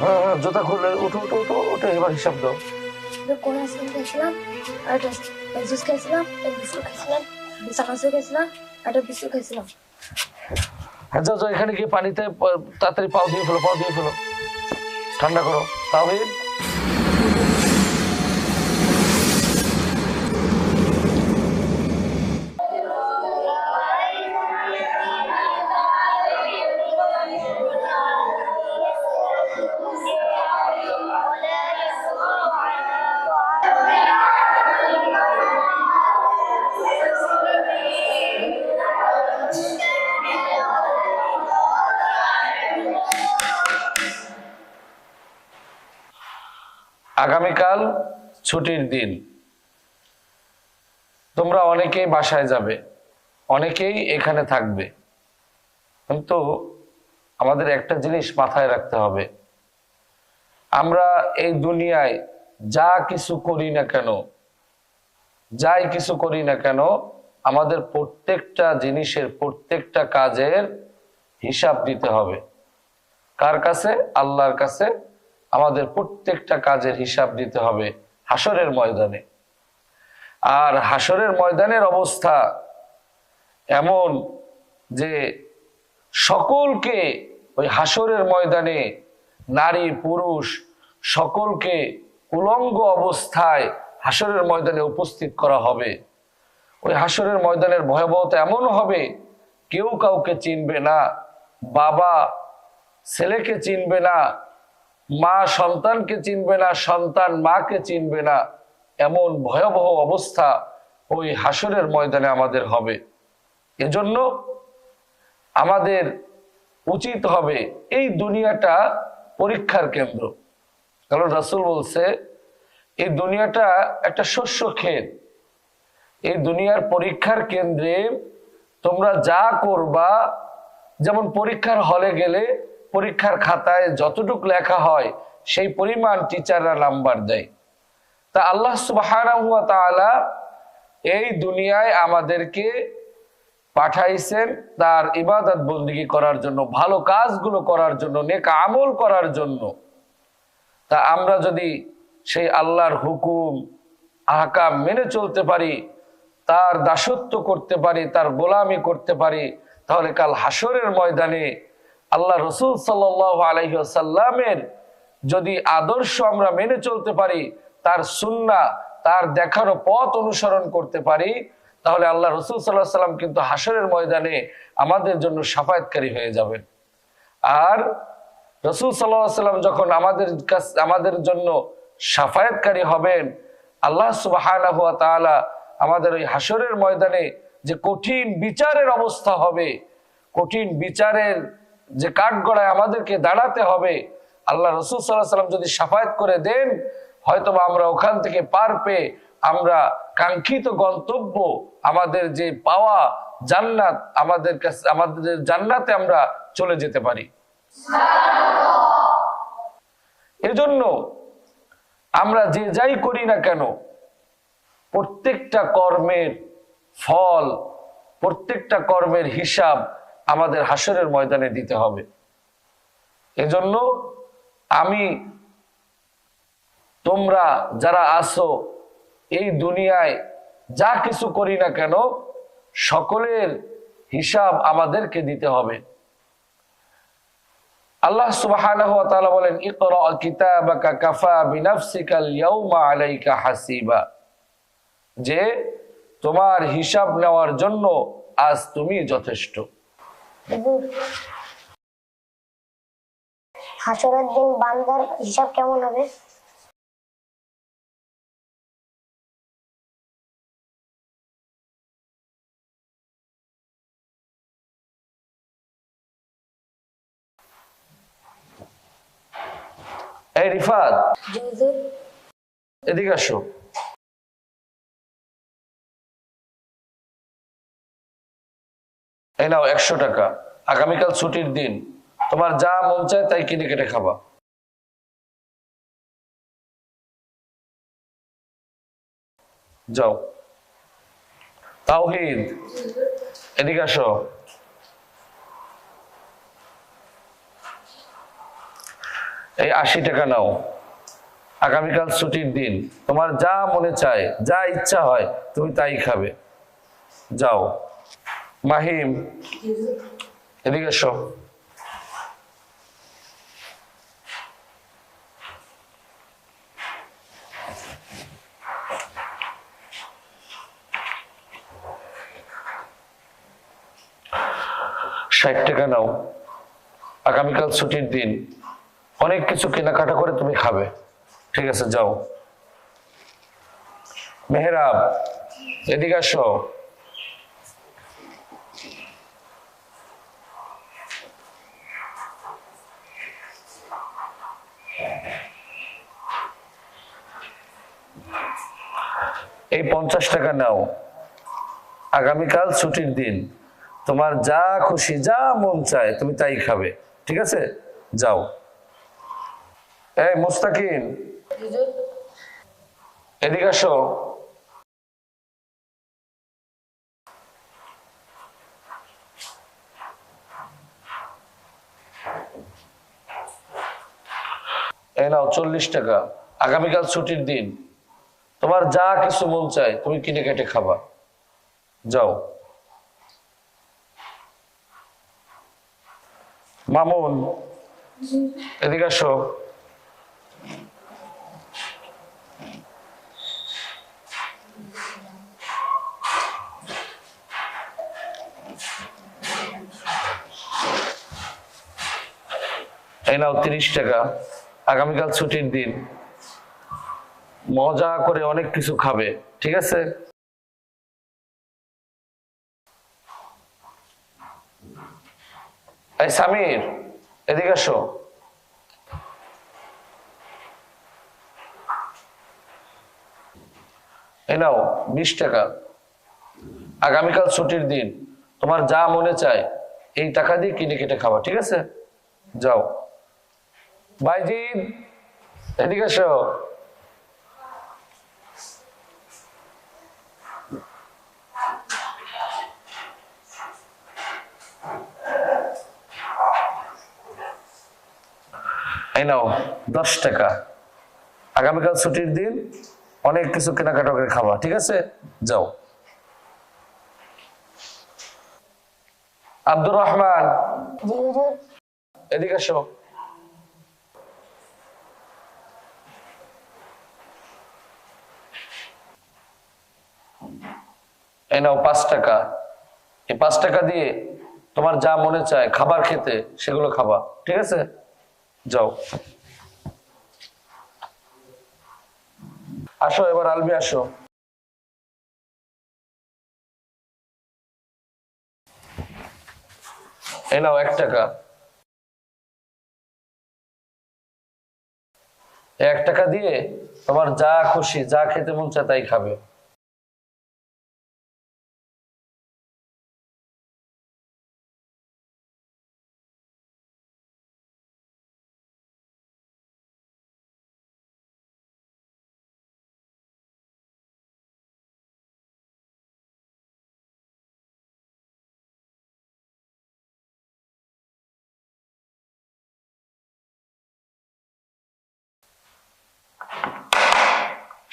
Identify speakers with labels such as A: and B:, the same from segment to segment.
A: হ্যাঁ জুতা খুলে উঠো উঠো উঠো উঠে এবার হিসাব দাও।
B: কোন আইসক্রিম খেয়েছিলাম? একটা জুস খেয়েছিলাম একটা বিস্কুট খেয়েছিলাম চানাচুর খেয়েছিলাম একটা বিস্কুট খেয়েছিলাম।
A: হ্যাঁ যাও যাও এখানে গিয়ে পানিতে তাড়াতাড়ি পাও দিয়ে ফেলো পাও দিয়ে ফেলো। ঠান্ডা করো। তাওহিদ? আগামীকাল ছুটির দিন। তোমরা অনেকেই বাসায় যাবে, অনেকেই এখানে থাকবে। কিন্তু আমাদের একটা জিনিস মাথায় রাখতে হবে। আমরা এই দুনিয়ায় যা কিছু করি না কেন, যাই কিছু করি না কেন, আমাদের প্রত্যেকটা জিনিসের প্রত্যেকটা কাজের হিসাব দিতে হবে। কার কাছে? আল্লাহর কাছে আমাদের প্রত্যেকটা কাজের হিসাব দিতে হবে হাসরের ময়দানে। আর হাসরের ময়দানের অবস্থা এমন যে সকলকে ওই হাসরের ময়দানে নারী, পুরুষ সকলকে উলঙ্গ অবস্থায় হাসরের ময়দানে উপস্থিত করা হবে। ওই হাসরের ময়দানের ভয়াবহতা এমন হবে, কেউ কাউকে চিনবে না, বাবা ছেলেকে চিনবে না মা সন্তানকে চিনবে না, সন্তান মাকে চিনবে না, এমন ভয়াবহ অবস্থা ওই হাসরের ময়দানে আমাদের হবে। এজন্য আমাদের উচিত হবে এই দুনিয়াটা পরীক্ষার কেন্দ্র। কারণ রাসুল বলছে, এই দুনিয়াটা একটা শস্য ক্ষেত। এই দুনিয়ার পরীক্ষার কেন্দ্রে তোমরা যা করবা, যেমন পরীক্ষার হলে গেলে পরীক্ষার খাতায় যতটুক লেখা হয়, সেই পরিমাণ টিচাররা নাম্বার দেয়। তা আল্লাহ তাআলা এই দুনিয়ায় আমাদেরকে পাঠাইছেন তার ইবাদত বন্দিগি করার জন্য, ভালো কাজগুলো করার জন্য, নেক আমল করার জন্য। তা আমরা যদি সেই আল্লাহর হুকুম, আহকাম মেনে চলতে পারি, তার দাসত্ব করতে পারি, তার গোলামি করতে পারি, তাহলে কাল হাসরের ময়দানে আল্লাহ রসুল সাল্লামের যদি আদর্শ আমরা মেনে চলতে পারি, তার সুন্না, তার দেখানো পথ অনুসরণ করতে পারি, তাহলে আল্লাহ রসুল সাল্লাহ সাল্লাম কিন্তু হাসরের ময়দানে আমাদের জন্য সাফায়াতকারী হয়ে যাবেন। আর রসুল সাল্লাহ সাল্লাম যখন আমাদের কাছ- আমাদের জন্য সাফায়াতকারী হবেন, আল্লাহ সুবাহ আমাদের ওই হাসরের ময়দানে যে কঠিন বিচারের অবস্থা হবে, কঠিন বিচারের যে কাঠগড়ায় আমাদেরকে দাঁড়াতে হবে, আল্লাহ রসুল সাল্লাহ সাল্লাম যদি সাফায়াত করে দেন, হয়তোবা আমরা ওখান থেকে পার পেয়ে আমরা কাঙ্ক্ষিত গন্তব্য, আমাদের যে পাওয়া জান্নাত, আমাদের কাছে, আমাদের জান্নাতে আমরা চলে যেতে পারি। এজন্য আমরা যে যাই করি না কেন, প্রত্যেকটা কর্মের ফল, প্রত্যেকটা কর্মের হিসাব আমাদের হাসরের ময়দানে দিতে হবে। এজন্য আমি তোমরা যারা আসো এই দুনিয়ায় যা কিছু করি না কেন, সকলের হিসাব আমাদেরকে দিতে হবে। আল্লাহ তাআলা বলেন হাসিবা। যে তোমার হিসাব নেওয়ার জন্য আজ তুমি যথেষ্ট।
B: হাসরের দিন বান্দার হিসাব কেমন হবে?
A: এই রিফাত এদিকে আসো। এই নাও একশো টাকা। আগামীকাল ছুটির দিন। তোমার যা মন চায় তাই কিনে কেটে খাবা। যাও। তাওহিদ, এদিকে আসো। এই আশি টাকা নাও। আগামীকাল ছুটির দিন। তোমার যা মনে চায়, যা ইচ্ছা হয়, তুমি তাই খাবে। যাও। মাহিম এদিকে এসো। ষাট টাকা নাও। আগামীকাল ছুটির দিন। অনেক কিছু কেনাকাটা করে তুমি খাবে। ঠিক আছে, যাও। মেহরাব, এদিকে আসো। এই পঞ্চাশ টাকা নাও। আগামীকাল ছুটির দিন। তোমার যা খুশি, যা মন চায়, তুমি তাই খাবে। ঠিক আছে? যাও। এই মুস্তাকিম, এদিকে আসো। এই নাও, চল্লিশ টাকা। আগামীকাল ছুটির দিন। তোমার যা কিছু মন চায়, তুমি কিনে কেটে খাবা। যাও। মামুন, এদিকে আসো। এই নাও তিরিশ টাকা। আগামীকাল ছুটির দিন। মজা করে অনেক কিছু খাবে, ঠিক আছে? এই সামির, এদিকে আসো এই নাও, বিশ টাকা। আগামীকাল ছুটির দিন, তোমার যা মনে চায়, এই টাকা দিয়ে কিনে কেটে খাওয়া ঠিক আছে? যাও। বাইজিদ এদিকে এসো। এই নাও, দশ টাকা। আগামীকাল ছুটির দিন অনেক কিছু কেনাকাটা করে খাওয়া ঠিক আছে? যাও। আব্দুর রহমান, এদিকে এসো। এই নাও পাঁচ টাকা। এই পাঁচ টাকা দিয়ে তোমার যা মনে চায়, খাবার খেতে সেগুলো খাবা, ঠিক আছে? যাও। আসো, এবার আলবি আসো। এই নাও এক টাকা। এক টাকা দিয়ে তোমার যা খুশি, যা খেতে মন চায় তাই খাবে।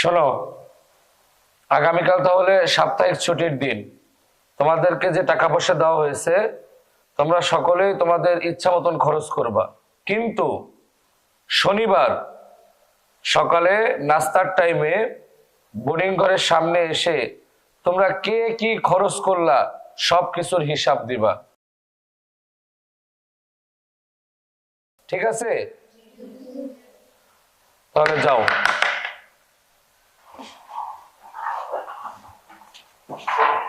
A: শোনো, আগামীকাল তাহলে সাপ্তাহিক ছুটির দিন। তোমাদেরকে যে টাকা পয়সা দেওয়া হয়েছে, তোমরা সকলেই তোমাদের ইচ্ছা মতন খরচ করবা। কিন্তু শনিবার সকালে নাস্তার টাইমে বোর্ডিং ঘরের সামনে এসে তোমরা কে কি খরচ করলা সব কিছুর হিসাব দিবা। ঠিক আছে? তাহলে যাও।
C: Thank you.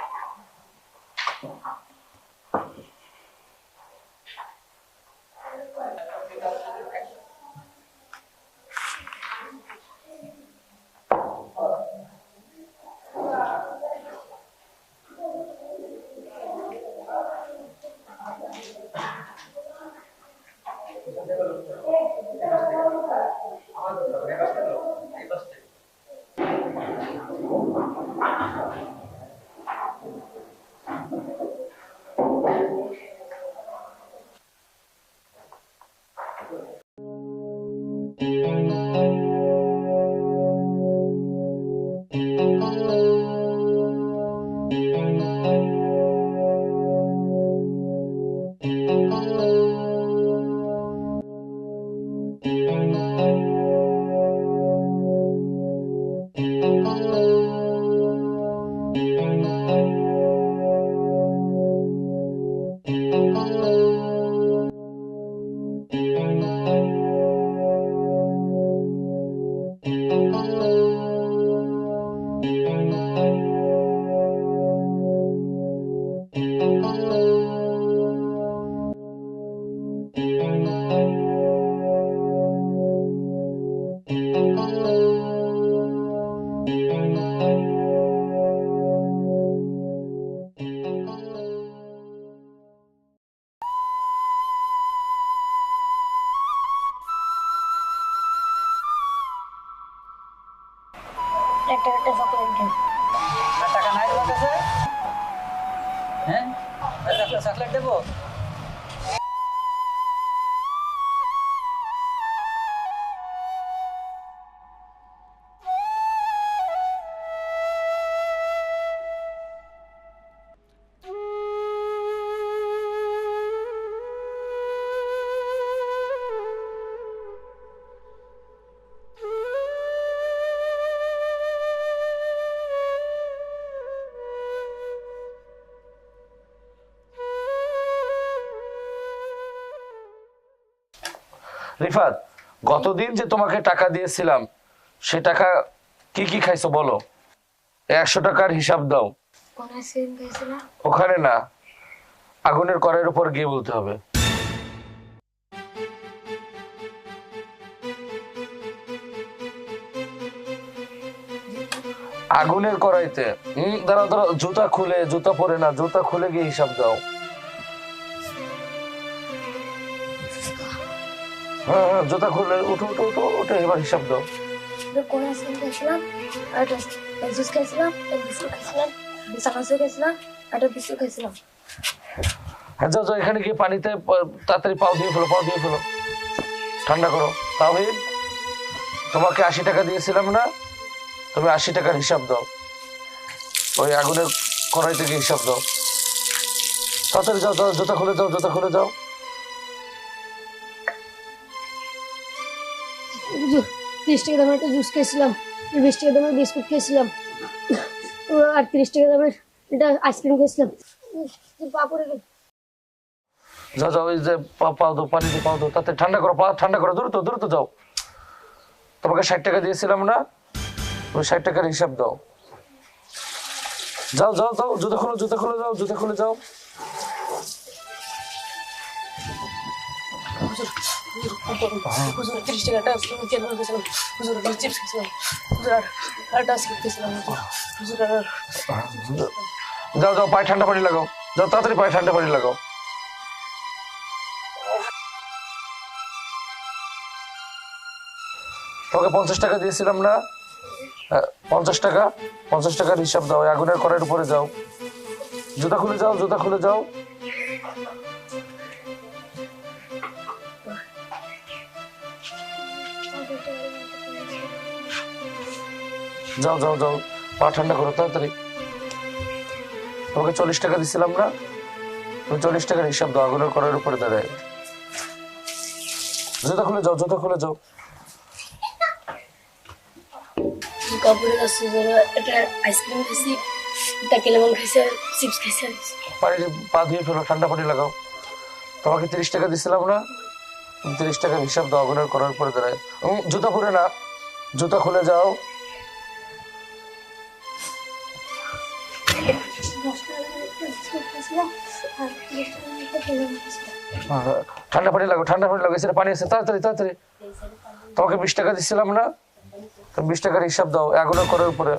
A: রিফাত গতদিন যে তোমাকে টাকা দিয়েছিলাম সে টাকা কি কি খাইছো বলো? একশো টাকার হিসাব দাও। ওখানে না আগুনের কড়াইয়ের উপর গিয়ে বলতে হবে। আগুনের কড়াইতে হম দাঁড়াও দাঁড়াও জুতা খুলে জুতা পরে না জুতা খুলে গিয়ে হিসাব দাও। জুতা খুলে উঠো উঠো উঠো উঠে এবার হিসাব দাও।
B: কোন আইসক্রিম খাইছিলাম একটা জুস খাইছিলাম একটা বিস্কুট খাইছিলাম চানাচুর খাইছিলাম একটা বিস্কুট খাইছিলাম
A: হ্যাঁ যাও যাও এখানে গিয়ে পানিতে তাড়াতাড়ি পাও দিয়ে ফেলো পাও দিয়ে ফেলো। ঠান্ডা করো। তাহিদ তোমাকে আশি টাকা দিয়েছিলাম না? তুমি আশি টাকার হিসাব দাও। ওই আগুনের কড়াই থেকে হিসাব দাও। তাড়াতাড়ি যাও যাও জুতা খুলে যাও জুতা খুলে যাও।
D: তিরিশ টাকা দামের একটা জুস খেয়েছিলাম, বিশ টাকা দামের বিস্কুট খেয়েছিলাম আর তিরিশ টাকা দামের এটা আইসক্রিম খেয়েছিলাম। পা গেল
A: যাও ওই যে পাও দাও, পানি দিয়ে পাও দাও, তাতে ঠান্ডা করো, পা ঠান্ডা করো, দ্রুত দ্রুত যাও। তোমাকে ষাট টাকা দিয়েছিলাম না ওই ষাট টাকার হিসাব দাও। যাও যাও যাও, জুতা খুলে জুতা খুলে, যাও, জুতা খুলে, যাও। যাও যাও পায়ে ঠান্ডা পানি লাগাও। যাও তাড়াতাড়ি পায়ে ঠান্ডা পানি লাগাও। তোমাকে পঞ্চাশ টাকা দিয়েছিলাম না? হ্যাঁ, পঞ্চাশ টাকা পঞ্চাশ টাকার হিসাব দাও। আগুনের কড়াইয়ের উপরে যাও। জুতা খুলে যাও জুতা খুলে যাও। যাও যাও যাও। পা ঠান্ডা করো তাড়াতাড়ি। তোমাকে চল্লিশ টাকা দিছিলাম না? তুমি চল্লিশ টাকার হিসাব দাও আগুনের করার উপরে দাঁড়ায়। জুতা খুলে যাও জুতা খুলে যাও।
D: কাপড়ের কাছে যারা আইসক্রিম খাইছি খাইছে চিপস খাইছে।
A: পানি পা ধুয়ে ফেলো ঠান্ডা পানি লাগাও। তোমাকে তিরিশ টাকা দিছিলাম না? তিরিশ টাকার হিসাব দাও আগুনের করার দাঁড়ায়। জুতা পরে না। জুতা খুলে যাও। ঠান্ডা পানি লাগো, ঠান্ডা পানি লাগো এসে পানি আছে, তাড়াতাড়ি তাড়াতাড়ি। তোমাকে বিশ টাকা দিছিলাম না? বিশ টাকার হিসাব দাও আগুনের করার উপরে।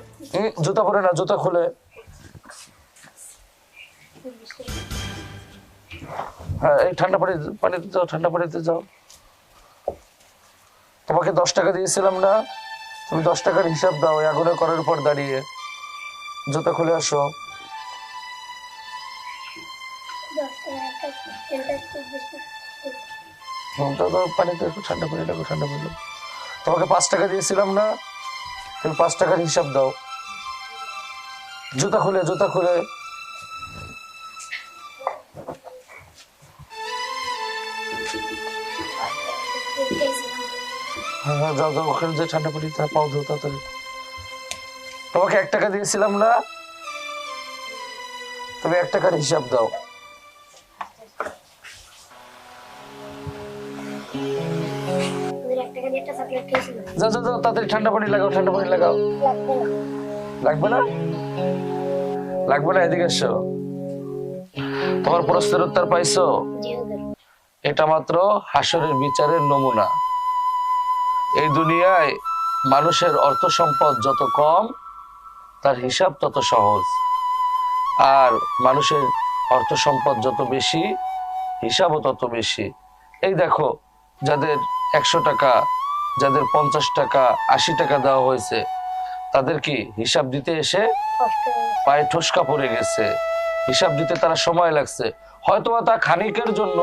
A: জুতা পরে না, জুতা খুলে। হ্যাঁ এই ঠান্ডা পানি পানিতে যাও ঠান্ডা পানিতে যাও তোমাকে দশ টাকা দিয়েছিলাম না? তুমি দশ টাকার হিসাব দাও আগুনের করার উপর দাঁড়িয়ে। জুতা খুলে আসো। পানিতে একটু ঠান্ডা পানি লাগো ঠান্ডা পানি লাগো। তোমাকে পাঁচ টাকা দিয়েছিলাম না? তুমি পাঁচ টাকার হিসাব দাও। জুতা খুলে জুতা খুলে। হ্যাঁ যাও যাও, ওখানে যে ঠান্ডা পানি তা পাও ধো তাড়াতাড়ি। তোমাকে এক টাকা দিয়েছিলাম না? তুমি এক টাকার হিসাব দাও। যাও যাও ঠান্ডা পানি লাগাও, ঠান্ডা পানি লাগাও।
B: লাগবে না?
A: লাগবে না, এদিকে এসো। তোমার প্রশ্নের উত্তর পাইছো? এটা মাত্র হাসরের বিচারের নমুনা। এই দুনিয়ায় মানুষের অর্থ সম্পদ যত কম, তার হিসাব তত সহজ। আর মানুষের অর্থ সম্পদ যত বেশি, হিসাবও তত বেশি। এই দেখো, যাদের একশো টাকা যাদের পঞ্চাশ টাকা, আশি টাকা দেওয়া হয়েছে, তাদের কি হিসাব দিতে এসে পায়ে ঠুসকা পড়ে গেছে? হিসাব দিতে তারা সময় লাগছে। হয়তো তা খানিকের জন্য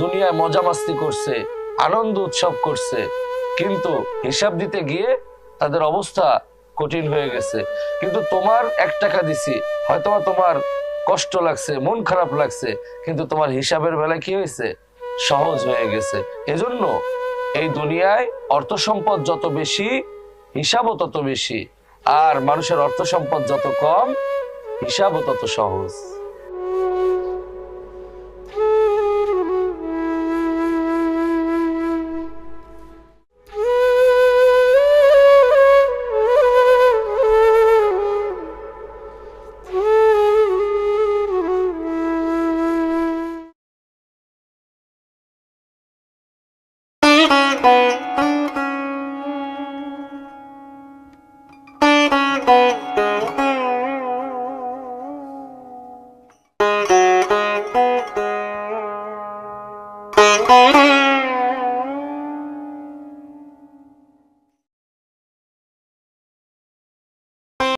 A: দুনিয়ায় মজা মাস্তি করছে, আনন্দ উৎসব করছে, কিন্তু হিসাব দিতে গিয়ে তাদের অবস্থা কঠিন হয়ে গেছে। কিন্তু তোমার এক টাকা দিছি হয়তো তোমার কষ্ট লাগছে, মন খারাপ লাগছে, কিন্তু তোমার হিসাবের বেলায় কি হয়েছে? সহজ হয়ে গেছে। এজন্য এই দুনিয়ায় অর্থ সম্পদ যত বেশি, হিসাবও তত বেশি। আর মানুষের অর্থ সম্পদ যত কম, হিসাবও তত সহজ।